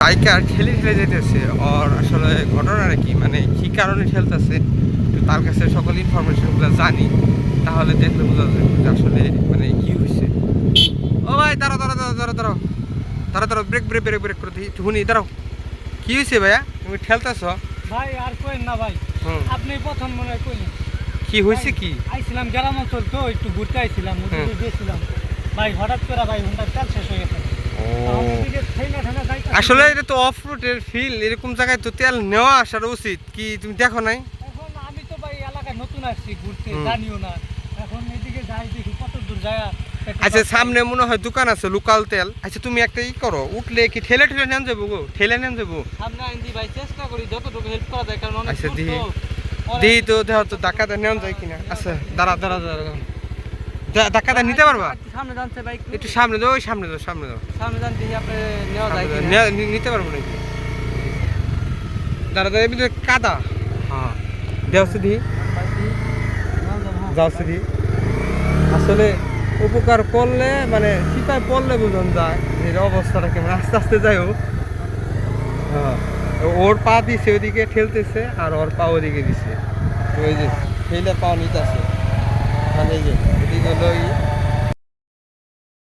Biker ঠেলে ঠেলে যেতেছে ওর আসলে ঘটনাটা কি? মানে কি কারণে ঠেলতেছে তো তার কাছে সকল ইনফরমেশনগুলো জানি। তাহলে দেখলে বোঝা যাবে আসলে মানে কি হয়েছে ও ভাই দাঁড়াও দাঁড়াও দাঁড়াও দাঁড়াও দাঁড়াও। দাঁড়াও দাঁড়াও ব্রেক ব্রেক ব্রেক ব্রেক করে দিই শুনি দাঁড়াও। কি হয়েছে ভাইয়া? তুমি ঠেলতেছ ভাই আর কইন না ভাই। আপনি প্রথম মনে হয় কইলেন। কি হয়েছে কি? আইছিলাম গ্রাম অঞ্চল তো একটু ঘুরতে আইছিলাম ওদিকে গেছিলাম। ভাই হঠাৎ করে ভাই হুন্ডার তেল শেষ হয়ে গেছে। আসলে এটা তো অফ রোডের ফিল এরকম জায়গায় তো তেল নেওয়া আসার উচিত কি তুমি দেখো নাই? এখন আমি তো ভাই এলাকায় নতুন আসছি ঘুরতে জানিও না। এখন এদিকে যাই দেখি কত দূর যায়। আচ্ছা সামনে মনে হয় দোকান আছে লোকাল তেল। আচ্ছা তুমি একটা ই করো উঠলে কি ঠেলে ঠেলে নেন যাব গো? ঠেলে নেন যাব? সামনে আইন দি ভাই চেষ্টা করি যতটুকু হেল্প করা যায় কারণ অনেক আচ্ছা। অনেক- দিই তো দেখো তো ডাকাতে নেওয়া যায় কিনা। আচ্ছা দাঁড়া দাঁড়া দাঁড়া। দাঁড়া। নিতে পারবা? সামনে জানছে ভাই একটু সামনে দাও ওই সামনে দাও সামনে দাও। সামনে দেখি আপনি নেওয়া যায় নিতে পারব নাকি? দাঁড়া দাঁড়া এমনি কাদা। হ্যাঁ। দেও সিধি। যাও সিধি। আসলে উপকার করলে মানে চিপায় পড়লে বুঝন যায় এর অবস্থাটা কেমন। আস্তে আস্তে যাই হোক। হ্যাঁ ওর পা দিছে ওদিকে ঠেলতেছে আর ওর পা ওদিকে দিছে। ওই যে ঠেলে পা নিতেছে। মানে এই যে এদিকে হলো ই